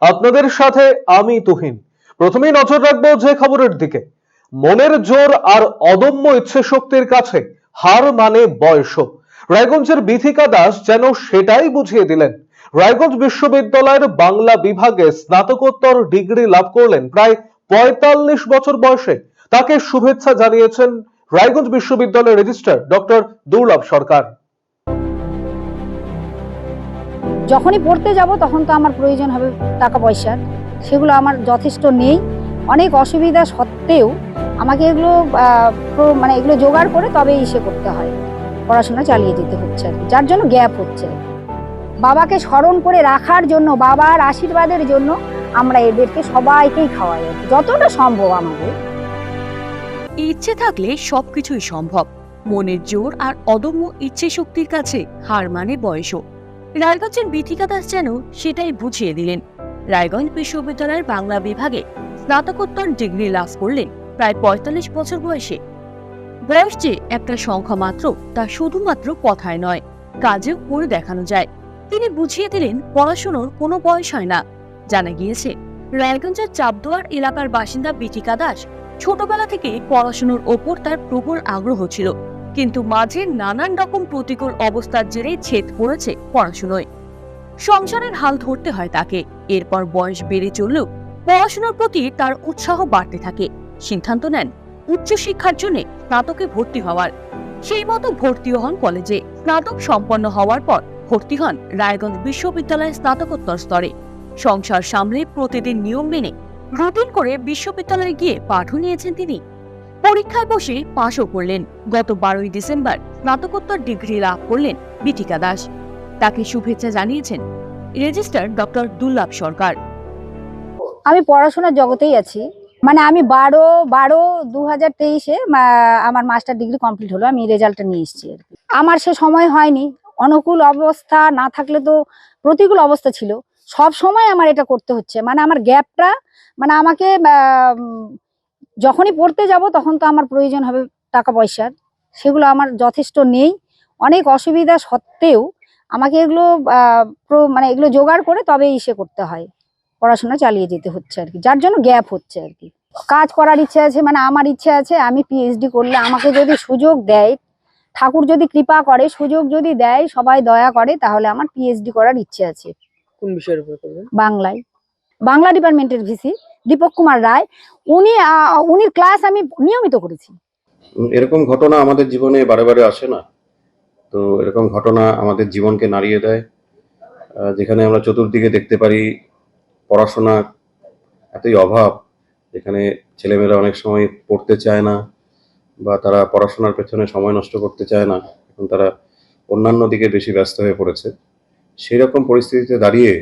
আপনাদের সাথে আমি তুহিন। প্রথমেই নজর রাখব যে খবরের দিকে। মনের জোর আর অদম্য ইচ্ছে শক্তির কাছে হার মানে বয়স। রায়গঞ্জের বিথিকা দাস যেন সেটাই বুঝিয়ে দিলেন। রায়গঞ্জ বিশ্ববিদ্যালয়ের বাংলা বিভাগে স্নাতকোত্তর ডিগ্রি লাভ করলেন প্রায় পঁয়তাল্লিশ বছর বয়সে। তাকে শুভেচ্ছা জানিয়েছেন রায়গঞ্জ বিশ্ববিদ্যালয়ের রেজিস্ট্রার ডক্টর দুর্লভ সরকার। যখনই পড়তে যাব, তখন তো আমার প্রয়োজন হবে টাকা পয়সার সেগুলো আমার যথেষ্ট নেই। অনেক অসুবিধা সত্ত্বেও আমাকে এগুলো মানে এগুলো জোগাড় করে তবেই ইসে করতে হয়। পড়াশোনা চালিয়ে যেতে হচ্ছে যার জন্য গ্যাপ হচ্ছে। বাবাকে স্মরণ করে রাখার জন্য, বাবার আশীর্বাদের জন্য আমরা এদেরকে সবাইকেই খাওয়াই যতটা সম্ভব আমাদের। ইচ্ছে থাকলে সবকিছুই সম্ভব। মনের জোর আর অদম্য ইচ্ছে শক্তির কাছে হার মানে বয়সও। রায়গঞ্জের বিথিকা দাস যেন সেটাই বুঝিয়ে দিলেন। রায়গঞ্জ বিশ্ববিদ্যালয়ের বাংলা বিভাগে স্নাতকোত্তর ডিগ্রি লাভ করলেন প্রায় পঁয়তাল্লিশ বছর বয়সে। বয়স যে একটা সংখ্যা মাত্র তা শুধুমাত্র কথায় নয়, কাজেও করে দেখানো যায়। তিনি বুঝিয়ে দিলেন পড়াশুনোর কোনো বয়স হয় না। জানা গিয়েছে, রায়গঞ্জের চাপদুয়ার এলাকার বাসিন্দা বিথিকা দাস ছোটবেলা থেকে পড়াশোনার ওপর তার প্রবল আগ্রহ ছিল। কিন্তু মাঝে নানান রকম প্রতিকূল অবস্থার জেরে ছেদ পড়েছে পড়াশোনায়। সংসারের হাল ধরতে হয় তাকে, এরপর বয়স বেড়ে চললেও পড়াশোনার প্রতি তার উৎসাহ বাড়তে থাকে। সিদ্ধান্ত নেন, উচ্চশিক্ষার জন্য স্নাতকে ভর্তি হওয়ার। সেই মতো ভর্তিও হন কলেজে। স্নাতক সম্পন্ন হওয়ার পর ভর্তি হন রায়গঞ্জ বিশ্ববিদ্যালয়ের স্নাতকোত্তর স্তরে। সংসার সামলে প্রতিদিন নিয়ম মেনে রুটিন করে বিশ্ববিদ্যালয়ে গিয়ে পাঠও নিয়েছেন তিনি। পরীক্ষায় বসে পাশও করলেন। গত বারোই ডিসেম্বর স্নাতকোত্তর ডিগ্রি লাভ করলেন বিথিকা দাস। তাকে শুভেচ্ছা জানিয়েছেন রেজিস্ট্রার ডক্টর দুর্লভ সরকার। আমি পড়াশোনার জগতেই আছি। মানে আমি বারো বারো দু হাজার তেইশে আমার মাস্টার ডিগ্রি কমপ্লিট হলো, আমি রেজাল্টটা নিয়ে এসেছি। আমার সে সময় হয়নি। অনুকূল অবস্থা না থাকলে তো প্রতিকূল অবস্থা ছিল। সব সময় আমার এটা করতে হচ্ছে। মানে আমার গ্যাপটা মানে আমাকে যখনই পড়তে যাব তখন তো আমার প্রয়োজন হবে টাকা পয়সার। সেগুলো আমার যথেষ্ট নেই। অনেক অসুবিধা সত্ত্বেও আমাকে এগুলো মানে এগুলো জোগাড় করে তবেই ইসে করতে হয়। পড়াশোনা চালিয়ে যেতে হচ্ছে আর কি। যার জন্য গ্যাপ হচ্ছে আর কি। কাজ করার ইচ্ছে আছে মানে আমার ইচ্ছে আছে আমি পিএইচডি করলে আমাকে যদি সুযোগ দেয় ঠাকুর যদি কৃপা করে সুযোগ যদি দেয় সবাই দয়া করে তাহলে আমার পিএইচডি করার ইচ্ছে আছে। কোন বিষয়ের উপর বাংলায়। বাংলা ডিপার্টমেন্টের ভিসি। দীপক কুমার রায়, উনি উনি ক্লাস আমি নিয়মিত করেছি। এরকম ঘটনা আমাদের জীবনে বারে বারে আসে না। তো এরকম ঘটনা আমাদের জীবনকে নাড়িয়ে দেয়। যেখানে আমরা চতুর্দিকে দেখতে পারি পড়াশোনা এতই অভাব, যেখানে ছেলেমেয়েরা অনেক সময় পড়তে চায় না বা তারা পড়াশোনার পেছনে সময় নষ্ট করতে চায় না এখন তারা অন্যান্য দিকে বেশি ব্যস্ত হয়ে পড়েছে। সেই রকম পরিস্থিতিতে দাঁড়িয়ে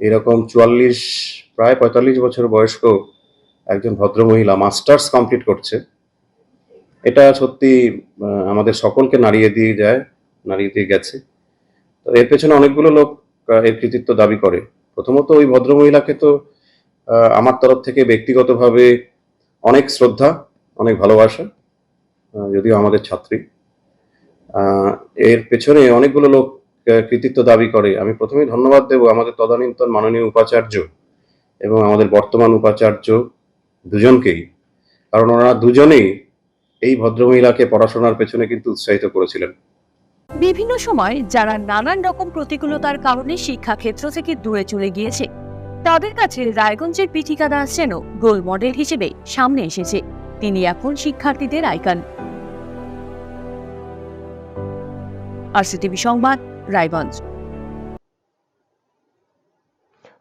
এরকম চুয়াল্লিশ প্রায় পঁয়তাল্লিশ বছর বয়স্ক একজন ভদ্রমহিলা মাস্টার্স কমপ্লিট করছে। এটা সত্যি আমাদের সকলকে নাড়িয়ে দিয়ে যায়, নাড়িয়ে দিয়ে গেছে। তো এর পেছনে অনেকগুলো লোক এর কৃতিত্ব দাবি করে। প্রথমত ওই ভদ্রমহিলাকে তো আমার তরফ থেকে ব্যক্তিগতভাবে অনেক শ্রদ্ধা, অনেক ভালোবাসা যদিও আমাদের ছাত্রী। এর পেছনে অনেকগুলো লোক কৃতিত্ব দাবি করে। আমি প্রথমেই ধন্যবাদ দেব আমাদের তদানীন্তন মাননীয় উপাচার্য এবং আমাদের বর্তমান উপাচার্য দুজনকেই। কারণ ওনারা দুজনেই এই ভদ্রমহিলাকে পড়াশোনার পেছনে কিন্তু উৎসাহিত করেছিলেন। বিভিন্ন সময় যারা নানান রকম প্রতিকূলতার কারণে শিক্ষাক্ষেত্র থেকে দূরে চলে গিয়েছে, তাদের কাছে রায়গঞ্জের পিঠিকা দাস যেন রোল মডেল হিসেবে সামনে এসেছে। তিনি এখন শিক্ষার্থীদের আইকন। আরসিটিভি সংবাদ, রায়গঞ্জ।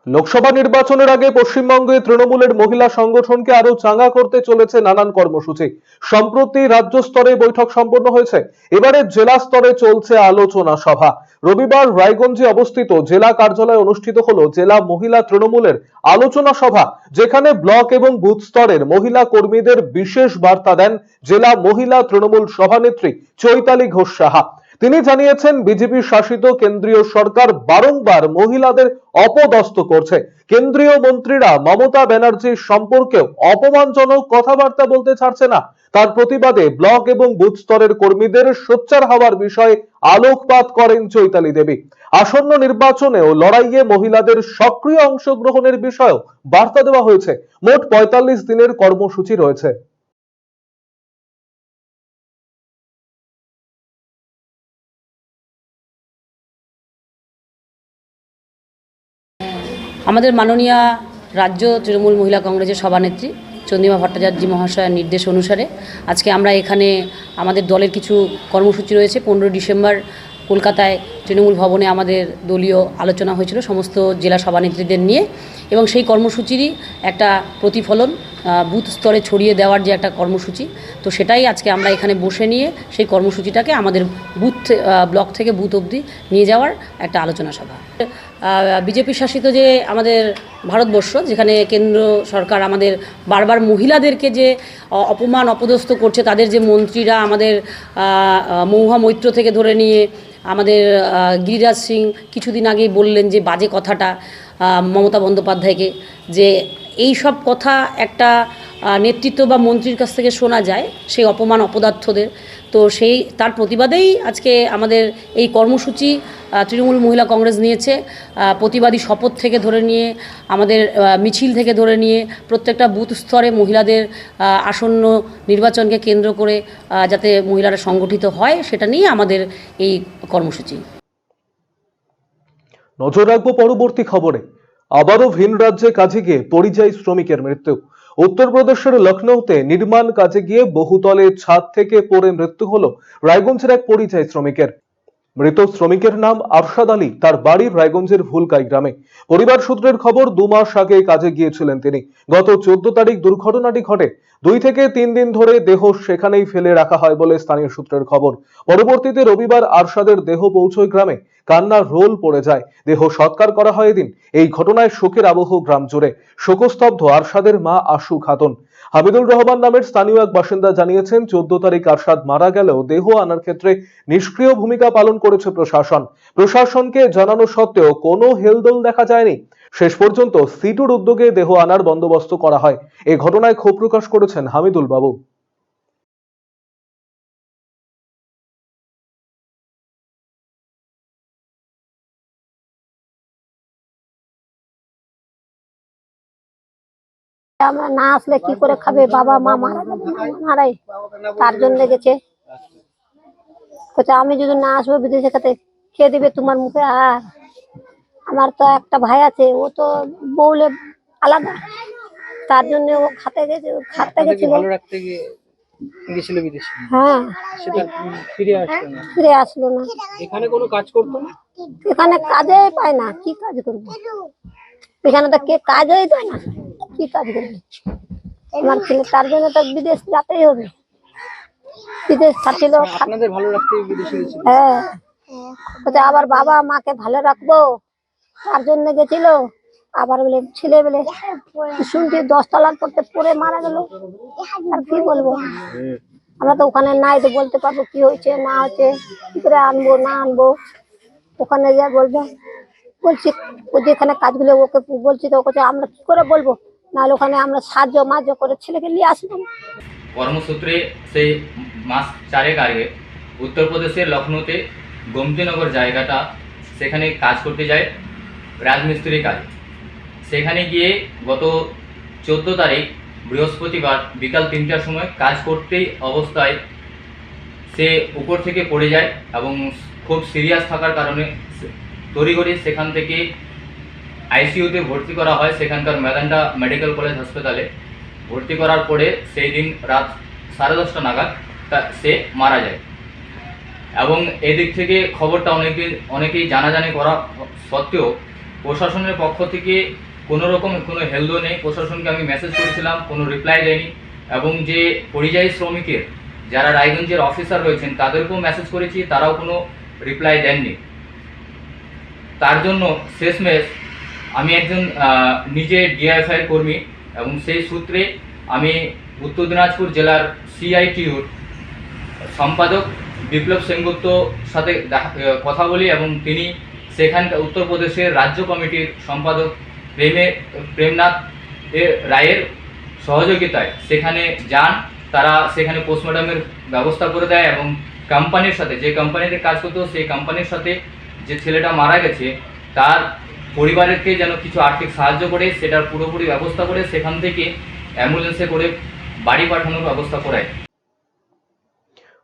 লোকসভা নির্বাচনের আগে পশ্চিমবঙ্গে তৃণমূলের মহিলা সংগঠনকে আরও চাঙ্গা করতে চলেছে নানান কর্মসূচি। সম্প্রতি রাজ্য স্তরে বৈঠক সম্পন্ন হয়েছে। এবারে জেলা স্তরে চলছে আলোচনা সভা। রবিবার রায়গঞ্জে অবস্থিত জেলা কার্যালয়ে অনুষ্ঠিত হলো জেলা মহিলা তৃণমূলের আলোচনা সভা, যেখানে ব্লক এবং বুথ স্তরের মহিলা কর্মীদের বিশেষ বার্তা দেন জেলা মহিলা তৃণমূল সভানেত্রী চৈতালি ঘোষ সাহা। তিনি জানিয়েছেন, বিজেপি শাসিত কেন্দ্রীয় সরকার বারংবার মহিলাদের অপদস্থ করছে। কেন্দ্রীয় মন্ত্রীরা মমতা ব্যানার্জির সম্পর্কেও অপমানজনক কথাবার্তা বলতে ছাড়ছে না। তার প্রতিবাদে ব্লক এবং বুথ স্তরের কর্মীদের সোচ্চার হওয়ার বিষয়ে আলোকপাত করেন চৈতালি দেবী। আসন্ন নির্বাচনেও লড়াইয়ে মহিলাদের সক্রিয় অংশগ্রহণের বিষয়েও বার্তা দেওয়া হয়েছে। মোট পঁয়তাল্লিশ দিনের কর্মসূচি রয়েছে। আমাদের মাননীয় রাজ্য তৃণমূল মহিলা কংগ্রেসের সভানেত্রী চন্দ্রিমা ভট্টাচার্য মহাশয়ের নির্দেশ অনুসারে আজকে আমরা এখানে আমাদের দলের কিছু কর্মসূচি রয়েছে। পনেরো ডিসেম্বর কলকাতায় তৃণমূল ভবনে আমাদের দলীয় আলোচনা হয়েছিল সমস্ত জেলা সভানেত্রীদের নিয়ে এবং সেই কর্মসূচিরই একটা প্রতিফলন বুথ স্তরে ছড়িয়ে দেওয়ার যে একটা কর্মসূচি, তো সেটাই আজকে আমরা এখানে বসে নিয়ে সেই কর্মসূচিটাকে আমাদের বুথ ব্লক থেকে বুথ অবধি নিয়ে যাওয়ার একটা আলোচনা সভা। বিজেপি শাসিত যে আমাদের ভারতবর্ষ যেখানে কেন্দ্র সরকার আমাদের বারবার মহিলাদেরকে যে অপমান অপদস্থ করছে তাদের যে মন্ত্রীরা আমাদের আহ, মৈত্র থেকে ধরে নিয়ে আমাদের গিরিরাজ সিং কিছুদিন আগেই বললেন যে বাজে কথাটা মমতা বন্দ্যোপাধ্যায়কে যে এই সব কথা একটা নেতৃত্ব বা মন্ত্রীর কাছ থেকে শোনা যায় সেই অপমান অপদার্থদের। তো সেই, তার প্রতিবাদেই আজকে আমাদের এই কর্মসূচি তৃণমূল মহিলা কংগ্রেস নিয়েছে। প্রতিবাদী শপথ থেকে ধরে নিয়ে, আমাদের মিছিল থেকে ধরে নিয়ে প্রত্যেকটা বুথ স্তরে মহিলাদের আসন্ন নির্বাচনকে কেন্দ্র করে যাতে মহিলারা সংগঠিত হয়, সেটা নিয়ে আমাদের এই কর্মসূচি। নজর রাখব পরবর্তী খবরে। আবারও ভিন রাজ্যে কাজে গিয়ে পরিযায়ী শ্রমিকের মৃত্যু। উত্তরপ্রদেশের লখনৌতে নির্মাণ কাজে গিয়ে বহুতলে ছাদ থেকে পড়ে মৃত্যু হল রায়গঞ্জের এক পরিযায়ী শ্রমিকের। মৃত শ্রমিকের নাম আরশাদ আলী, তার বাড়ি রায়গঞ্জের ভুলকাই গ্রামে। পরিবার সূত্রের খবর, দু মাস আগে কাজে গিয়েছিলেন তিনি। গত চোদ্দ তারিখ দুর্ঘটনাটি ঘটে দুই থেকে তিন দিন ধরে দেহ সেখানেই ফেলে রাখা হয় বলে স্থানীয় সূত্রের খবর। পরবর্তীতে রবিবার আরশাদের দেহ পৌঁছয় গ্রামে। কান্নার রোল পড়ে যায়। দেহ সৎকার করা হয় এদিন। এই ঘটনায় শোকের আবহ গ্রাম জুড়ে। শোকস্তব্ধ আরশাদের মা আশু খাতুন। হামিদুল রহমান নামের স্থানীয় এক বাসিন্দা জানিয়েছেন, চোদ্দ তারিখ আরশাদ মারা গেলেও দেহ আনার ক্ষেত্রে নিষ্ক্রিয় ভূমিকা পালন করেছে প্রশাসন। প্রশাসনকে জানানো সত্ত্বেও কোনো হেলদোল দেখা যায়নি। শেষ পর্যন্ত সিটুর উদ্যোগে দেহ আনার বন্দোবস্ত করা হয়। এ ঘটনায় ক্ষোভ প্রকাশ করেছেন হামিদুল বাবু। আমরা না আসলে কি করে খাবে? বাবা, মা মারা মারাই। তার জন্য গেছে আমি যদি না আসব বিদেশে খেতে, খেয়ে দিবে তোমার মুখে আর আমার তো একটা ভাই আছে ও তো বউলে আলাদা। তার জন্য ও খাতে গেছে ও খাতে গেছিল। ভালো রাখতে গিয়ে গেছিল বিদেশে। হ্যাঁ। সেটা ফিরে আসলো না। ফিরে আসলো না। এখানে কোনো কাজ করতো না? এখানে কাজে পায় না কি কাজ করবে? এখানে তো কে কাজই দেয় না কি কাজ করবে? আমার ছেলে তার জন্য তো বিদেশ যেতেই হবে। বিদেশ খাচ্ছিল আপনাদের ভালো রাখতে বিদেশে হ্যাঁ। আবার বাবা মাকে ভালো রাখব তার জন্য গেছিল। আবার বলে, ছেলে বলে, শুনছি দশ তলার পড়তে পড়ে মারা গেল। আর কি বলব? আমরা তো ওখানে নাই তো বলতে পারব কি হয়েছে, না হচ্ছে কি করে আনব, না আনব? ওখানে যা বলবে, বলছি, ও যেখানে কাজগুলো ওকে বলছি তো, ওকে আমরা কি করে বলব? নাহলে ওখানে আমরা সাহায্য মাহায্য করে ছেলেকে নিয়ে আসব কর্মসূত্রে সেই মাস চারেক আগে উত্তরপ্রদেশের লখনৌতে গোমতীনগর জায়গাটা সেখানে কাজ করতে যায়। রাজমিস্ত্রি কাজ। সেখানে গিয়ে গত চোদ্দ তারিখ বৃহস্পতিবার বিকাল তিনটার সময় কাজ করতেই অবস্থায় সে উপর থেকে পড়ে যায় এবং খুব সিরিয়াস থাকার কারণে তড়িঘড়ি সেখান থেকে আইসিইউতে ভর্তি করা হয় সেখানকার মেদান্টা মেডিকেল কলেজ হাসপাতালে। ভর্তি করার পরে সেই দিন রাত সাড়ে দশটা নাগাদ সে মারা যায়। এবং এদিক থেকে খবরটা অনেকে, অনেকেই জানাজানি করা সত্ত্বেও প্রশাসনের পক্ষ থেকে কোনো রকম কোনো হেলদো নেই। প্রশাসনকে আমি মেসেজ করেছিলাম, কোনো রিপ্লাই দেয়নি। এবং যে পরিযায়ী শ্রমিকের, যারা রায়গঞ্জের অফিসার রয়েছেন, তাদেরকেও মেসেজ করেছি, তারাও কোনো রিপ্লাই দেননি। তার জন্য শেষমেশ আমি একজন নিজে ডিআইএফআই কর্মী এবং সেই সূত্রে আমি উত্তর দিনাজপুর জেলার সিআইটিউর সম্পাদক বিপ্লব সেনগুপ্ত সাথে কথা বলি এবং তিনি সেখানকার উত্তরপ্রদেশের রাজ্য কমিটির সম্পাদক প্রেমে, প্রেমনাথ রায়ের সহযোগিতায় সেখানে যান। তারা সেখানে পোস্টমর্টমের ব্যবস্থা করে দেয় এবং কোম্পানির সাথে, যে কোম্পানিতে কাজ করতো সেই কোম্পানির সাথে যে ছেলেটা মারা গেছে, তার পরিবারকে যেন কিছু আর্থিক সাহায্য করে, সেটার পুরোপুরি ব্যবস্থা করে সেখান থেকে অ্যাম্বুলেন্সে করে বাড়ি পাঠানোর ব্যবস্থা করায়।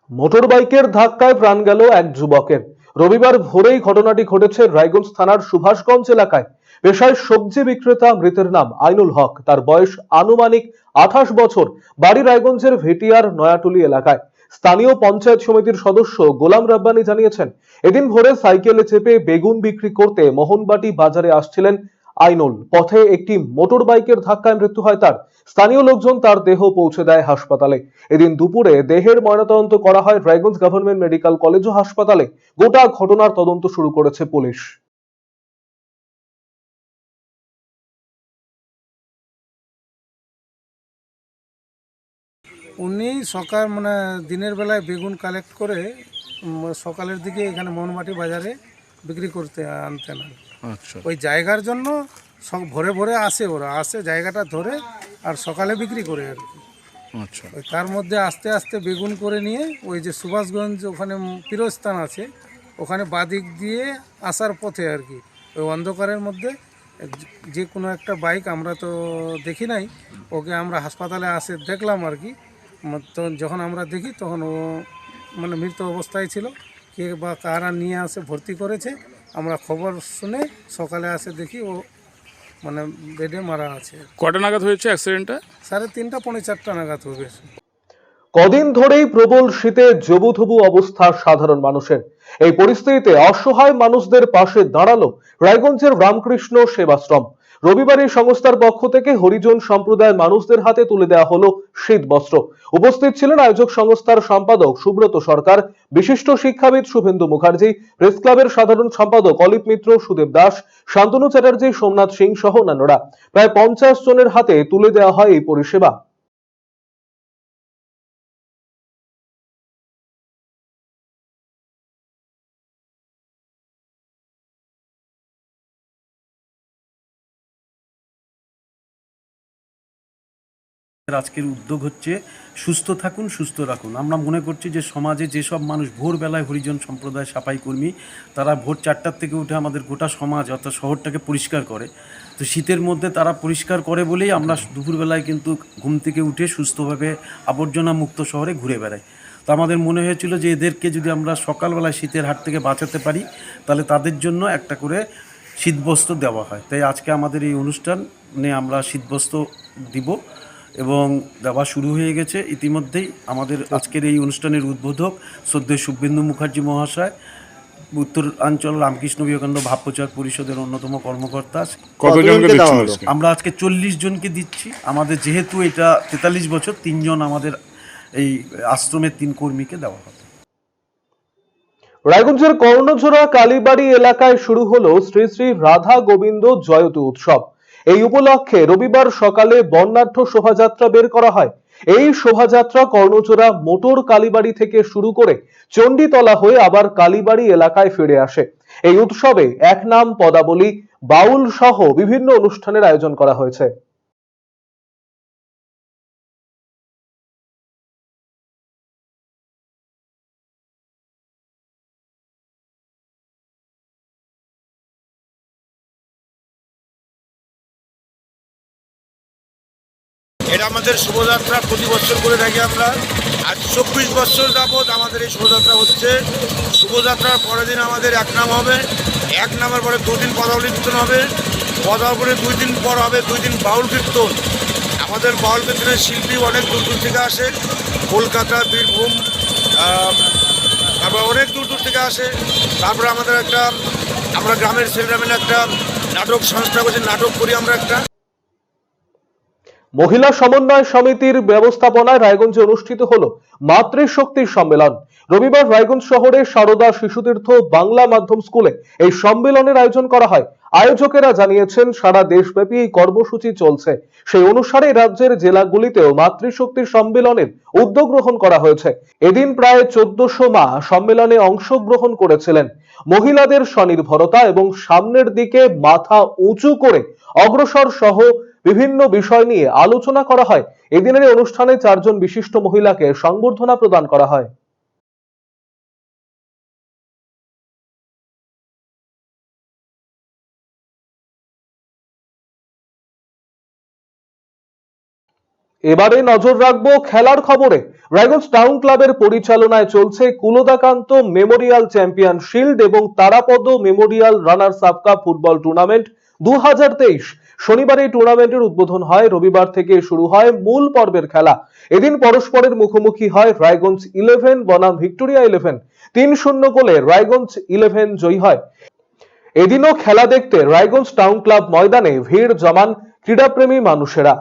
মোটর বাইকের ধাক্কায় প্রাণ গেল এক যুবকের। রবিবার ভোরেই ঘটনাটি ঘটেছে রায়গঞ্জ থানার সুভাষগঞ্জ এলাকায়। পেশায় সবজি বিক্রেতা মৃতের নাম আইনুল হক। তার বয়স আনুমানিক আঠাশ বছর। বাড়ি রায়গঞ্জের ভেটিয়ার নয়াটুলি এলাকায়। স্থানীয় পঞ্চায়েত সমিতির সদস্য গোলাম রাব্বানি জানিয়েছেন, এদিন ভোরে সাইকেলে চেপে বেগুন বিক্রি করতে মোহনবাটি বাজারে আসছিলেন আইনুল। পথে একটি মোটর বাইকের ধাক্কায় মৃত্যু হয় তার। স্থানীয় লোকজন তার দেহ পৌঁছে দেয় হাসপাতালে। এদিন দুপুরে দেহের ময়নাতদন্ত করা হয় রায়গঞ্জ গভর্নমেন্ট মেডিকেল কলেজ ও হাসপাতালে। গোটা ঘটনার তদন্ত শুরু করেছে পুলিশ। উনি সকাল মানে দিনের বেলায় বেগুন কালেক্ট করে সকালের দিকে এখানে মোহনমাটি বাজারে বিক্রি করতে আনতেন আর ওই জায়গার জন্য সব ভোরে ভোরে আসে ওরা। আসে জায়গাটা ধরে আর সকালে বিক্রি করে আর কি। আচ্ছা। ওই তার মধ্যে আস্তে আস্তে বেগুন করে নিয়ে ওই যে সুভাষগঞ্জ ওখানে পীরস্থান আছে ওখানে বাদিক দিয়ে আসার পথে আর কি। ওই অন্ধকারের মধ্যে যে- কোনো একটা বাইক আমরা তো দেখি নাই ওকে আমরা হাসপাতালে আসে দেখলাম আর কি। তো যখন আমরা দেখি তখন ও মানে মৃত অবস্থায় ছিল। কে বা কারা নিয়ে আসে ভর্তি করেছে আমরা খবর শুনে সকালে আসে দেখি ও মানে বেডে মারা আছে। কটা নাগাদ হয়েছে অ্যাক্সিডেন্টটা সাড়ে তিনটা পৌনে চারটা নাগাদ হবে কদিন ধরেই প্রবল শীতে জবুথবু অবস্থা সাধারণ মানুষের। এই পরিস্থিতিতে অসহায় মানুষদের পাশে দাঁড়াল রায়গঞ্জের রামকৃষ্ণ সেবাশ্রম। রবিবার সংস্থার পক্ষ থেকে হরিজন সম্প্রদায়ের মানুষদের হাতে তুলে দেওয়া হলো শীত বস্ত্র উপস্থিত ছিলেন আয়োজক সংস্থার সম্পাদক সুব্রত সরকার, বিশিষ্ট শিক্ষাবিদ শুভেন্দু মুখার্জি, প্রেস ক্লাবের সাধারণ সম্পাদক অলিপ মিত্র, সুদেব দাস, শান্তনু চ্যাটার্জি, সোমনাথ সিং সহ অন্যান্যরা। প্রায় পঞ্চাশ জনের হাতে তুলে দেওয়া হয় এই পরিষেবা। আজকের উদ্যোগ হচ্ছে সুস্থ থাকুন, সুস্থ রাখুন। আমরা মনে করছি যে সমাজে যেসব মানুষ ভোরবেলায় হরিজন সম্প্রদায় সাফাই কর্মী তারা ভোর চারটার থেকে উঠে আমাদের গোটা সমাজ অর্থাৎ শহরটাকে পরিষ্কার করে। তো শীতের মধ্যে তারা পরিষ্কার করে বলেই আমরা দুপুরবেলায় কিন্তু ঘুম থেকে উঠে সুস্থভাবে আবর্জনা মুক্ত শহরে ঘুরে বেড়াই। তো আমাদের মনে হয়েছিল যে এদেরকে যদি আমরা সকালবেলায় শীতের হাট থেকে বাঁচাতে পারি, তাহলে তাদের জন্য একটা করে শীতবস্ত্র দেওয়া হয়। তাই আজকে আমাদের এই অনুষ্ঠানে আমরা শীতবস্ত্র দিব। এবং দেওয়া শুরু হয়ে গেছে। ইতিমধ্যেই আমাদের আজকের এই অনুষ্ঠানের উদ্বোধক শ্রদ্ধেয় শুভেন্দু মুখার্জি মহাশয় উত্তরাঞ্চল রামকৃষ্ণ বিবেকানন্দ ভাব প্রচার পরিষদের অন্যতম কর্মকর্তা? আমরা আজকে চল্লিশ জনকে দিচ্ছি। আমাদের যেহেতু এটা তেতাল্লিশ বছর তিনজন আমাদের এই আশ্রমের তিন কর্মীকে দেওয়া হবে। রায়গঞ্জের কর্ণঝোড়া কালীবাড়ি এলাকায় শুরু হলো শ্রী শ্রী রাধা গোবিন্দ জয়তী উৎসব। এই উপলক্ষে রবিবার সকালে বর্ণাঢ্য শোভাযাত্রা বের করা হয়। এই শোভাযাত্রা কর্ণচোরা মোটর কালীবাড়ি থেকে শুরু করে চণ্ডীতলা হয়ে আবার কালীবাড়ি এলাকায় ফিরে আসে। এই উৎসবে এক নাম পদাবলী, বাউল সহ বিভিন্ন অনুষ্ঠানের আয়োজন করা হয়েছে। এটা আমাদের শোভাযাত্রা প্রতি বছর করে থাকি আমরা। আজ চব্বিশ বছর যাবৎ আমাদের এই শোভাযাত্রা হচ্ছে। শোভাযাত্রার পরের দিন আমাদের এক নাম হবে। এক নামের পরে দুই দিন পদাবলী কীর্তন হবে। পদাবলী দুই দিন পর হবে দুই দিন বাউল কীর্তন। আমাদের বাউল কীর্তনের শিল্পী অনেক দূর দূর থেকে আসে। কলকাতা, বীরভূম তারপর অনেক দূর দূর থেকে আসে। তারপরে আমাদের একটা, আমরা গ্রামের মিলে একটা নাটক সংস্থা করছে, নাটক করি আমরা একটা। মহিলা সমন্বয় সমিতির ব্যবস্থাপনায় রায়গঞ্জে অনুষ্ঠিত হল মাতৃশক্তির সম্মেলন। রবিবার রায়গঞ্জ শহরে সারদা শিশুতীর্থ বাংলা মাধ্যম স্কুলে এই সম্মেলনের আয়োজন করা হয়। আয়োজকেরা জানিয়েছেন, সারা দেশব্যাপী এই কর্মসূচি চলছে। সেই অনুসারে রাজ্যের জেলাগুলিতেও মাতৃশক্তির সম্মেলনের উদ্যোগ গ্রহণ করা হয়েছে। এদিন প্রায় চোদ্দশো মা সম্মেলনে অংশগ্রহণ করেছিলেন। মহিলাদের স্বনির্ভরতা এবং সামনের দিকে মাথা উঁচু করে অগ্রসর সহ বিভিন্ন বিষয় নিয়ে আলোচনা করা হয়। এদিনের অনুষ্ঠানে চারজন বিশিষ্ট মহিলাকে সংবর্ধনা প্রদান করা হয়। এবারে নজর রাখব খেলার খবরে। রায়গঞ্জ টাউন ক্লাবের পরিচালনায় চলছে কুলদাকান্ত মেমোরিয়াল চ্যাম্পিয়ন শিল্ড এবং Tarapada memorial runners up cup football tournament দু হাজার তেইশ। শনিবার এই টুর্নামেন্টের উদ্বোধন হয়, রবিবার থেকে শুরু হয় মূল পর্বের খেলা। এদিন পরস্পরের মুখোমুখি হয় রায়গঞ্জ ইলেভেন বনাম ভিক্টোরিয়া ইলেভেন তিন শূন্য গোলে রায়গঞ্জ ইলেভেন জয়ী হয়। এদিনও খেলা দেখতে রায়গঞ্জ টাউন ক্লাব ময়দানে ভিড় জমান ক্রীড়াপ্রেমী মানুষেরা।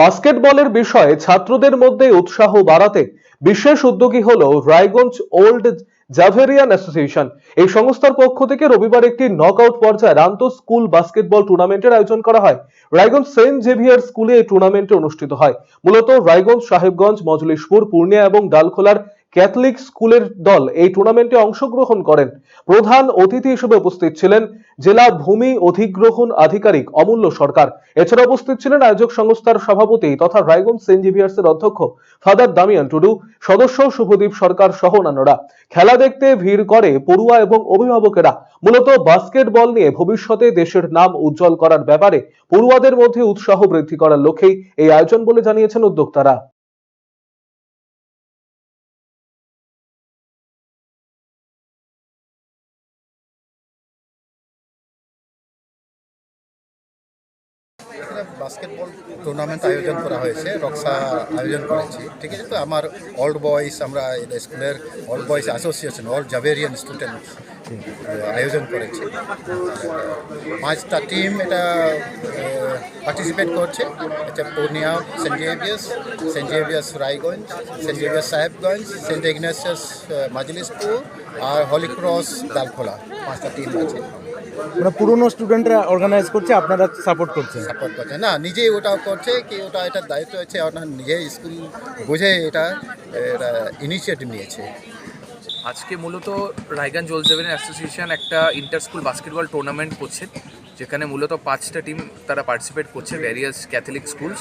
বাস্কেটবলের বিষয়ে ছাত্রদের মধ্যে উৎসাহ বাড়াতে বিশেষ উদ্যোগী হল রায়গঞ্জ ওল্ড জাভেরিয়ান অ্যাসোসিয়েশন। এই সংস্থার পক্ষ থেকে রবিবার একটি নকআউট পর্যায়ের আন্ত স্কুল বাস্কেটবল টুর্নামেন্টের আয়োজন করা হয়। রায়গঞ্জ সেন্ট জেভিয়ার স্কুলে এই টুর্নামেন্টে অনুষ্ঠিত হয়। মূলত রায়গঞ্জ, সাহেবগঞ্জ, মজলিশপুর, পূর্ণিয়া এবং ডালখোলার ক্যাথলিক স্কুলের দল এই টুর্নামেন্টে অংশগ্রহণ করেন। প্রধান অতিথি হিসেবে উপস্থিত ছিলেন জেলা ভূমি অধিগ্রহণ আধিকারিক অমূল্য সরকার। এছাড়া উপস্থিত ছিলেন আয়োজক সংস্থার সভাপতি তথা রায়গঞ্জ সেন্ট জেভিয়ার্সের অধ্যক্ষ ফাদার দামিয়ান টুডু, সদস্য শুভদীপ সরকার সহ অন্যান্যরা। খেলা দেখতে ভিড় করে পড়ুয়া এবং অভিভাবকেরা। মূলত বাস্কেটবল নিয়ে ভবিষ্যতে দেশের নাম উজ্জ্বল করার ব্যাপারে পড়ুয়াদের মধ্যে উৎসাহ বৃদ্ধি করার লক্ষ্যেই এই আয়োজন বলে জানিয়েছেন উদ্যোক্তারা। বাস্কেটবল টুর্নামেন্ট আয়োজন করা হয়েছে, রক্সা আয়োজন করেছি। ঠিক আছে, তো আমার ওল্ড বয়েজ আমরা স্কুলের old boys association old জাভেরিয়ান student আয়োজন করেছি। পাঁচটা টিম এটা পার্টিসিপেট করছে। এটা Purnia Saint জেভিয়াস Saint জেভিয়াস Raiganj Saint জেভিয়াস Sahebganj Saint ইগনেসিয়াস মাজলিসপুর আর হলি ক্রস ডালখোলা পাঁচটা টিম আছে। মানে পুরনো স্টুডেন্টরা অর্গানাইজ করছে, আপনারা সাপোর্ট করছে সাপোর্ট করছে। না, নিজেই ওটা করছে কি ওটা এটা দায়িত্ব আছে আপনার নিজে স্কুল বুঝে এটা এটা ইনিশিয়েটিভ নিয়েছে। আজকে মূলত রায়গঞ্জ জলজেভেন অ্যাসোসিয়েশন একটা ইন্টার স্কুল বাস্কেটবল টুর্নামেন্ট করছে, যেখানে মূলত পাঁচটা টিম তারা পার্টিসিপেট করছে ভ্যারিয়াস ক্যাথলিক স্কুলস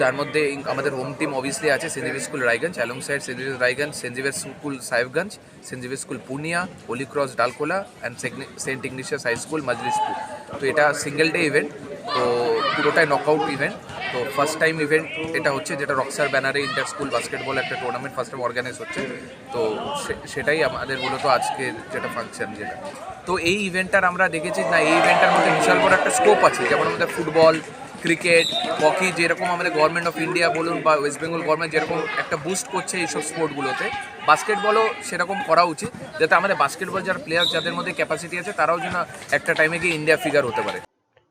যার মধ্যে আমাদের হোম টিম অবভিয়াসলি আছে Saint school Raiganj alongside Saint Raiganj Saint school Sahebganj Saint school Purnia holy cross Dalkhola and Saint Ignatius high school Majlispur তো এটা সিঙ্গেল ডে ইভেন্ট তো পুরোটাই knockout event তো first time event এটা হচ্ছে যেটা রক্সার ব্যানারে ইন্টার স্কুল বাস্কেটবল একটা টুর্নামেন্ট ফার্স্ট টাইম অর্গানাইজ হচ্ছে। তো সেটাই আমাদের মূলত আজকে যেটা ফাংশন যেটা। তো এই ইভেন্টটার আমরা দেখেছি, না, এই ইভেন্টটার মধ্যে বিশাল বড় একটা স্কোপ আছে, যেমন আমাদের ফুটবল ক্রিকেট হকি যেরকম আমাদের গভর্নমেন্ট অফ ইন্ডিয়া বলুন বা ওয়েস্ট বেঙ্গল গভর্নমেন্ট যেরকম একটা বুস্ট করছে এইসব স্পোর্টগুলোতে বাস্কেটবলও সেরকম করা উচিত, যাতে আমাদের বাস্কেটবল যারা প্লেয়ার যাদের মধ্যে ক্যাপাসিটি আছে, তারাও যেন একটা টাইমে গিয়ে ইন্ডিয়া ফিগার হতে পারে।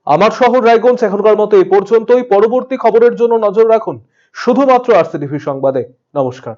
আমার শহর রায়গঞ্জ এখনকার মতো এই পর্যন্তই। পরবর্তী খবরের জন্য নজর রাখুন শুধুমাত্র আরসিটিভি সংবাদে। নমস্কার।